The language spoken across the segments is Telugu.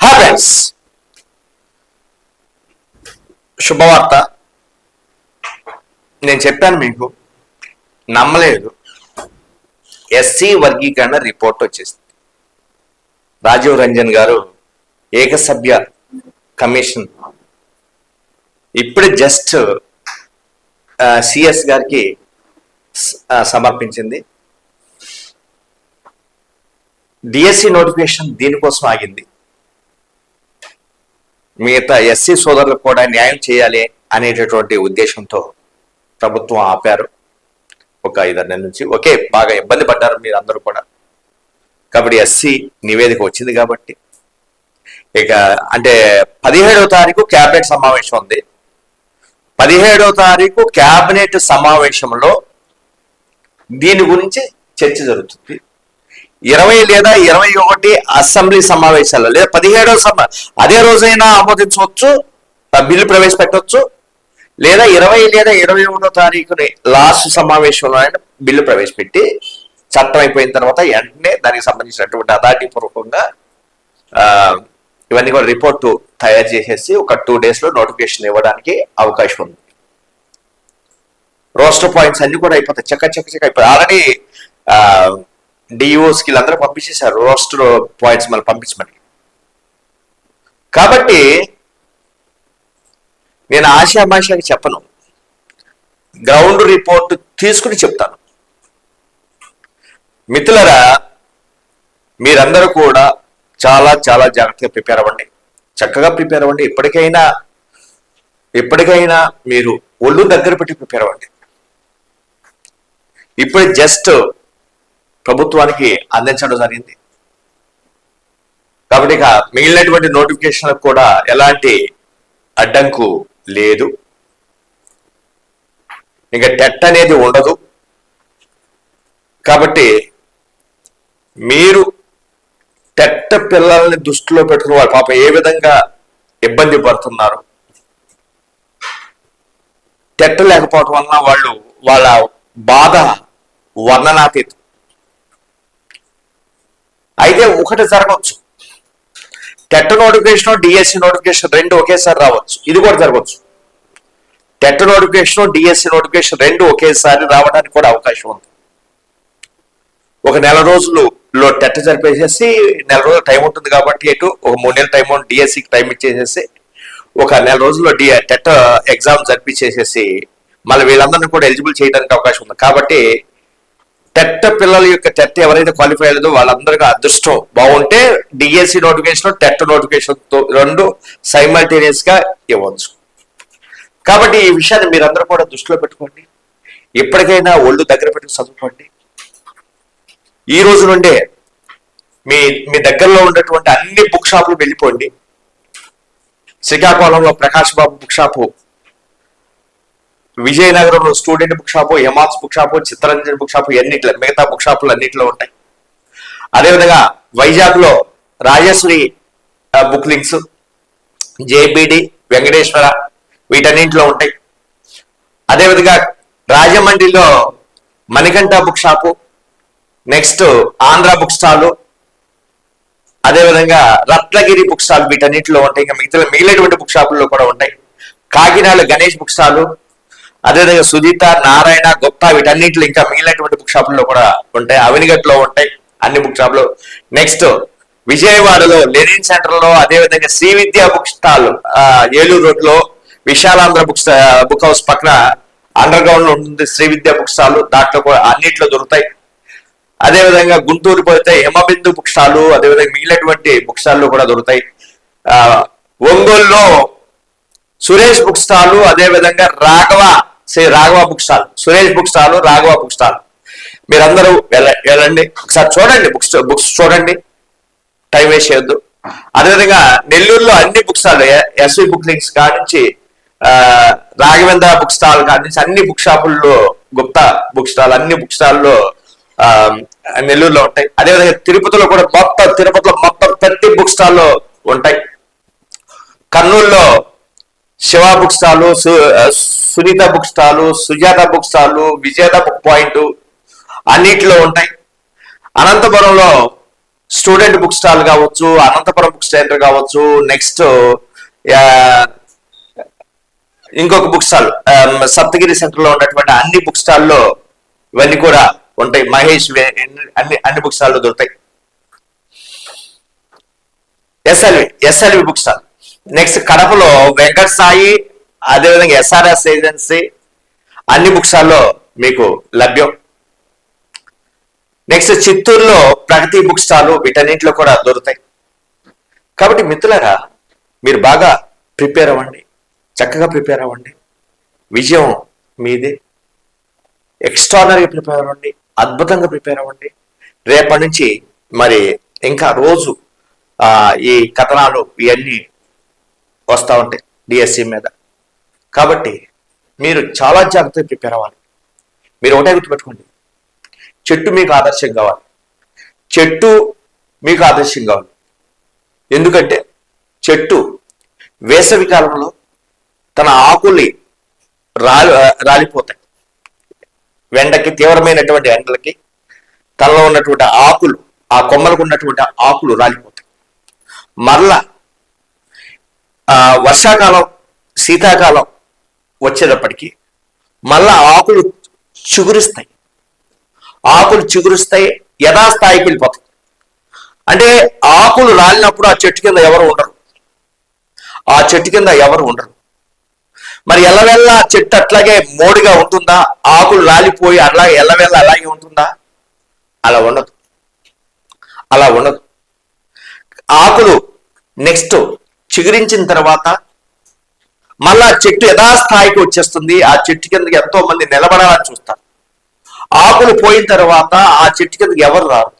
హ్యాపెన్స్ శుభవార్త. నేను చెప్పాను మీకు నమ్మలేదు. ఎస్సీ వర్గీకరణ రిపోర్ట్ వచ్చేసింది. రాజీవ్ రంజన్ గారు ఏకసభ్య కమిషన్. ఇప్పుడే జస్ట్ సిఎస్ గారికి సమర్పించింది. డిఎస్సి నోటిఫికేషన్ దీనికోసం ఆగింది. మిగతా ఎస్సీ సోదరులకు కూడా న్యాయం చేయాలి అనేటటువంటి ఉద్దేశంతో ప్రభుత్వం ఆపారు. ఒక ఐదారు నెలల నుంచి. ఒకే బాగా ఇబ్బంది పడ్డారు మీరు అందరూ కూడా. కాబట్టి ఎస్సీ నివేదిక వచ్చింది కాబట్టి. ఇక అంటే పదిహేడవ తారీఖు క్యాబినెట్ సమావేశం ఉంది. పదిహేడవ తారీఖు క్యాబినెట్ సమావేశంలో దీని గురించి చర్చ జరుగుతుంది. ఇరవై లేదా ఇరవై ఒకటి అసెంబ్లీ సమావేశాల్లో లేదా పదిహేడవ సమ అదే రోజైనా ఆమోదించవచ్చు బిల్లు ప్రవేశపెట్టవచ్చు లేదా ఇరవై లేదా ఇరవై ఒకటో తారీఖుని లాస్ట్ సమావేశంలో అయినా బిల్లు ప్రవేశపెట్టి చట్టం అయిపోయిన తర్వాత వెంటనే దానికి సంబంధించినటువంటి అథారిటీ పూర్వకంగా ఇవన్నీ కూడా రిపోర్టు తయారు చేసేసి ఒక టూ డేస్లో నోటిఫికేషన్ ఇవ్వడానికి అవకాశం ఉంది. రోస్టర్ పాయింట్స్ అన్ని కూడా అయిపోతాయి. చక్క చక్క చక్క అయిపోతాయి. ఆల్రెడీ డిఓస్కి అందరూ పంపించేశారు. రోస్టర్ పాయింట్స్ మళ్ళీ పంపించమని. కాబట్టి నేను ఆశామాషాకి చెప్పను. గ్రౌండ్ రిపోర్ట్ తీసుకుని చెప్తాను. మిత్రులరా మీరందరూ కూడా చాలా చాలా జాగ్రత్తగా ప్రిపేర్ అవ్వండి. చక్కగా ప్రిపేర్ అవ్వండి. ఇప్పటికైనా ఇప్పటికైనా మీరు ఒళ్ళు దగ్గర పెట్టి ప్రిపేర్ అవ్వండి. ఇప్పుడు జస్ట్ ప్రభుత్వానికి అందించడం జరిగింది. కాబట్టి ఇక మిగిలినటువంటి నోటిఫికేషన్ కూడా ఎలాంటి అడ్డంకు లేదు. ఇంకా టెట్ అనేది ఉండదు. కాబట్టి మీరు టెట్ట పిల్లల్ని దృష్టిలో పెట్టుకుని వాళ్ళు పాప ఏ విధంగా ఇబ్బంది పడుతున్నారు? టెట్ లేకపోవటం వలన వాళ్ళు వాళ్ళ బాధ వర్ణనాతీతం. అయితే ఒకటి జరగవచ్చు టెట్ నోటిఫికేషన్ డిఎస్సి నోటిఫికేషన్ రెండు ఒకేసారి రావచ్చు. ఇది కూడా జరగవచ్చు. టెట్ నోటిఫికేషన్ డిఎస్సి నోటిఫికేషన్ రెండు ఒకేసారి రావడానికి కూడా అవకాశం ఉంది. ఒక నెల రోజులు లో టెట్ జరిపేసేసి నెల రోజులు టైం ఉంటుంది కాబట్టి ఎటు ఒక మూడు నెలల టైం డిఎస్సికి టైం ఇచ్చేసేసి ఒక నెల రోజుల్లో డి టెట్ ఎగ్జామ్ జరిపించేసేసి మళ్ళీ వీళ్ళందరినీ కూడా ఎలిజిబుల్ చేయడానికి అవకాశం ఉంది. కాబట్టి టెట్ పిల్లల యొక్క టెట్ ఎవరైతే క్వాలిఫై అయ్యారో వాళ్ళందరికీ అదృష్టం బాగుంటే డిఎస్సి నోటిఫికేషన్ టెట్ నోటిఫికేషన్ రెండు సైమల్టేనియస్గా ఇవ్వచ్చు. కాబట్టి ఈ విషయాన్ని మీరందరూ కూడా దృష్టిలో పెట్టుకోండి. ఎప్పటికైనా ఒళ్ళు దగ్గర పెట్టుకు చదువుకోండి. ఈ రోజు నుండే మీ మీ దగ్గరలో ఉన్నటువంటి అన్ని బుక్ షాపులు వెళ్ళిపోండి. శ్రీకాకుళంలో ప్రకాష్ బాబు బుక్ షాపు విజయనగరంలో student book shop హెమాక్స్ book shop Chittaranjan book shop ఎన్నిట్లో మిగతా బుక్ షాపులు అన్నింటిలో ఉంటాయి. అదేవిధంగా వైజాగ్లో Rajashri book links JBD Venkateswara వీటన్నింటిలో ఉంటాయి. అదేవిధంగా రాజమండ్రిలో Manikanta book shop next Andhra book stall అదేవిధంగా రత్నగిరి బుక్ స్టాల్ వీటన్నింటిలో ఉంటాయి. ఇంకా మిగతా మిగిలినటువంటి బుక్ షాపుల్లో కూడా ఉంటాయి. కాకినాడ గణేష్ బుక్ స్టాలు అదేవిధంగా సుజిత నారాయణ గుప్తా వీటన్నిటిలో ఇంకా మిగిలినటువంటి బుక్ షాపుల్లో కూడా ఉంటాయి. అవినిగట్లో ఉంటాయి అన్ని బుక్ షాపులు నెక్స్ట్ విజయవాడలో లెనిన్ సెంటర్లో అదేవిధంగా శ్రీ విద్యా బుక్ స్టాల్ ఆ, ఏలూరు రోడ్లో విశాలాంధ్ర బుక్ స్టా- బుక్ హౌస్ పక్కన అండర్ గ్రౌండ్లో ఉంటుంది శ్రీ విద్యా బుక్ స్టాల్ దాంట్లో కూడా అన్నిట్లో దొరుకుతాయి. అదేవిధంగా గుంటూరు పోతే హిమబిందు బుక్ స్టాల్ అదేవిధంగా మిగిలినటువంటి బుక్ స్టాల్ కూడా దొరుకుతాయి. ఒంగోలులో సురేష్ బుక్ స్టాల్ అదేవిధంగా Raghava Shri Raghava book stall Suresh book stall Raghava book stall. మీరందరూ వెళ్ళండి. ఒకసారి చూడండి బుక్స్ బుక్స్ చూడండి. టైం వేస్ట్ చేయొద్దు. అదేవిధంగా నెల్లూరులో అన్ని book stall SV book links కాడ నుంచి ఆ, రాఘవేంద్ర బుక్ స్టాల్ కానించి నుంచి అన్ని బుక్ షాపుల్లో గుప్తా బుక్ స్టాల్ అన్ని బుక్ స్టాల్లో ఆ, నెల్లూరులో ఉంటాయి. అదేవిధంగా తిరుపతిలో కూడా మొత్తం తిరుపతిలో మొత్తం ప్రతి బుక్ స్టాల్లో ఉంటాయి. కర్నూలులో శివ బుక్ స్టాలు సు- Sunitha book stall Sujatha book stall Vijetha book point అన్నిట్లో ఉంటాయి. అనంతపురంలో స్టూడెంట్ బుక్ స్టాల్ కావచ్చు అనంతపురం బుక్ సెంటర్ కావచ్చు నెక్స్ట్ ఇంకొక బుక్ స్టాల్ సప్తగిరి సెంటర్లో ఉన్నటువంటి అన్ని బుక్ స్టాల్లో ఇవన్నీ కూడా ఉంటాయి. మహేష్ వే- అన్ని అన్ని బుక్ స్టాల్లో దొరుకుతాయి. SLV SLV book stall. Next కడపలో వెంకట సాయి అదేవిధంగా ఎస్ఆర్ఎస్ ఏజెన్సీ అన్ని బుక్ స్టాల్లో మీకు లభ్యం. నెక్స్ట్ చిత్తూరులో ప్రగతి బుక్ స్టాల్ వీటన్నింటిలో కూడా దొరుకుతాయి. కాబట్టి మిత్రులరా మీరు బాగా ప్రిపేర్ అవ్వండి. చక్కగా ప్రిపేర్ అవ్వండి. విజయం మీదే. ఎక్స్ట్రానరీగా ప్రిపేర్ అవ్వండి. అద్భుతంగా ప్రిపేర్ అవ్వండి. రేపటి నుంచి మరి ఇంకా రోజు ఈ కథనాలు ఇవన్నీ వస్తూ ఉంటాయి డిఎస్సి మీద. కాబట్టి మీరు చాలా జాగ్రత్తగా ప్రిపేర్ అవ్వాలి. మీరు ఒకటే గుర్తుపెట్టుకోండి. చెట్టు మీకు ఆదర్శం కావాలి. చెట్టు మీకు ఆదర్శం కావాలి. ఎందుకంటే చెట్టు వేసవి కాలంలో తన ఆకుల్ని రాలి రాలిపోతాయి. వెండకి తీవ్రమైనటువంటి ఎండలకి తనలో ఉన్నటువంటి ఆకులు ఆ కొమ్మలకు ఉన్నటువంటి ఆకులు రాలిపోతాయి. మరలా వర్షాకాలం శీతాకాలం వచ్చేటప్పటికి మళ్ళా ఆకులు చిగురిస్తాయి. ఆకులు చిగురుస్తాయి యథాస్థాయికి వెళ్ళిపోతాయి. అంటే ఆకులు రాలినప్పుడు ఆ చెట్టు కింద ఎవరు ఉండరు. ఆ చెట్టు కింద ఎవరు ఉండరు. మరి ఎల్లవెల్ల చెట్టు అట్లాగే మోడిగా ఉంటుందా? ఆకులు రాలిపోయి అలా ఎల్లవెల్ల అలాగే ఉంటుందా? అలా ఉండదు. అలా ఉండదు. ఆకులు నెక్స్ట్ చిగురించిన తర్వాత మళ్ళా చెట్టు యథాస్థాయికి వచ్చేస్తుంది. ఆ చెట్టు కిందకి ఎంతో మంది నిలబడాలని చూస్తారు. ఆకులు పోయిన తర్వాత ఆ చెట్టు కిందకి ఎవరు రారు?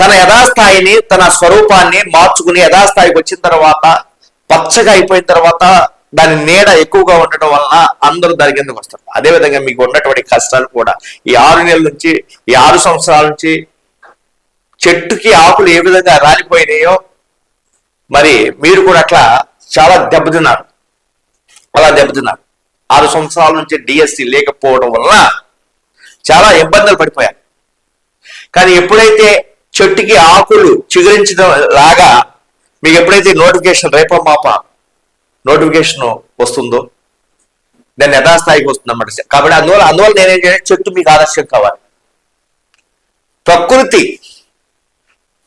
తన యథాస్థాయిని తన స్వరూపాన్ని మార్చుకుని యథాస్థాయికి వచ్చిన తర్వాత పచ్చగా అయిపోయిన తర్వాత దాని నీడ ఎక్కువగా ఉండటం వలన అందరూ దాని కిందకు వస్తారు. అదేవిధంగా మీకు ఉన్నటువంటి కష్టాలు కూడా. ఈ ఆరు నెలల నుంచి ఈ ఆరు సంవత్సరాల నుంచి చెట్టుకి ఆకులు ఏ విధంగా రాలిపోయినాయో మరి మీరు కూడా అట్లా చాలా దెబ్బతిన్నారు. అలా దెబ్బతిన్నారు. ఆరు సంవత్సరాల నుంచి డిఎస్సి లేకపోవడం వల్ల చాలా ఇబ్బందులు పడిపోయారు. కానీ ఎప్పుడైతే చెట్టుకి ఆకులు చిగురించడం లాగా మీకు ఎప్పుడైతే నోటిఫికేషన్ రేపో మాప నోటిఫికేషన్ వస్తుందో దాన్ని యథాస్థాయికి వస్తుందన్నమాట కాబట్టి అందువల్ల అందువల్ల నేనేం చేయాలి? చెట్టు మీకు ఆదర్శం కావాలి. ప్రకృతి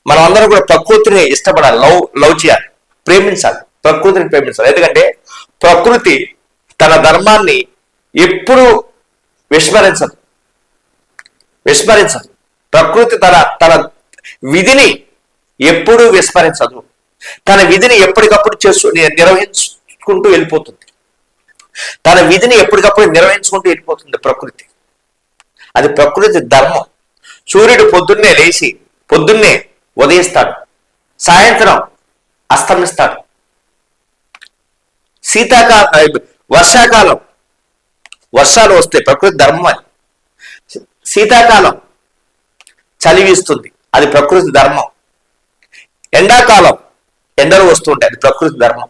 మనం అందరం కూడా ప్రకృతిని ఇష్టపడాలి. లవ్ లవ్ చేయాలి. ప్రేమించాలి. ప్రకృతిని ప్రేమించాలి. ఎందుకంటే ప్రకృతి తన ధర్మాన్ని ఎప్పుడు విస్మరించదు. విస్మరించదు. ప్రకృతి తన తన విధిని ఎప్పుడూ విస్మరించదు. తన విధిని ఎప్పటికప్పుడు చేస్తూ నిర్వహించుకుంటూ వెళ్ళిపోతుంది. తన విధిని ఎప్పటికప్పుడు నిర్వహించుకుంటూ వెళ్ళిపోతుంది ప్రకృతి. అది ప్రకృతి ధర్మం. సూర్యుడు పొద్దున్నే లేచి పొద్దున్నే ఉదయిస్తాడు. సాయంత్రం అస్తమిస్తాడు. శీతాకాల వర్షాకాలం. వర్షాలు వస్తే ప్రకృతి ధర్మం అది. శీతాకాలం చలి వీస్తుంది అది ప్రకృతి ధర్మం. ఎండాకాలం ఎండలు వస్తుంటాయి. అది ప్రకృతి ధర్మం.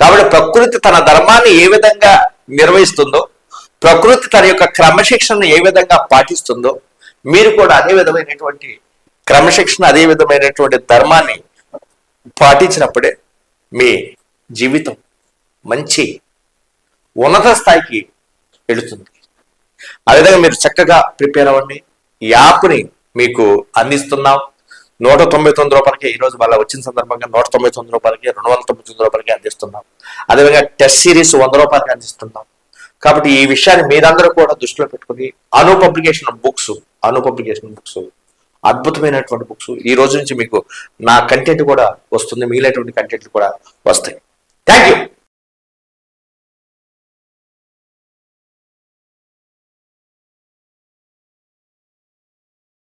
కాబట్టి ప్రకృతి తన ధర్మాన్ని ఏ విధంగా నిర్వహిస్తుందో ప్రకృతి తన యొక్క క్రమశిక్షణను ఏ విధంగా పాటిస్తుందో మీరు కూడా అదే విధమైనటువంటి క్రమశిక్షణ అదే విధమైనటువంటి ధర్మాన్ని పాటించినప్పుడే మీ జీవితం మంచి ఉన్నత స్థాయికి వెళుతుంది. ఆ విధంగా మీరు చక్కగా ప్రిపేర్ అవ్వండి. ఈ యాప్ని మీకు అందిస్తున్నాం. నూట తొంభై తొమ్మిది రూపాయలకి ఈ రోజు వచ్చిన సందర్భంగా నూట తొంభై తొమ్మిది రూపాయలకి రెండు వందల తొంభై తొమ్మిది రూపాయలకి అందిస్తున్నాం. అదేవిధంగా టెస్ట్ సిరీస్ వంద రూపాయలకి అందిస్తున్నాం. కాబట్టి ఈ విషయాన్ని మీరందరూ కూడా దృష్టిలో పెట్టుకుని Anu publication books Anu publication books అద్భుతమైనటువంటి బుక్స్ ఈ రోజు నుంచి మీకు నా కంటెంట్ కూడా వస్తుంది. మిగిలినటువంటి కంటెంట్ కూడా వస్తాయి. Thank you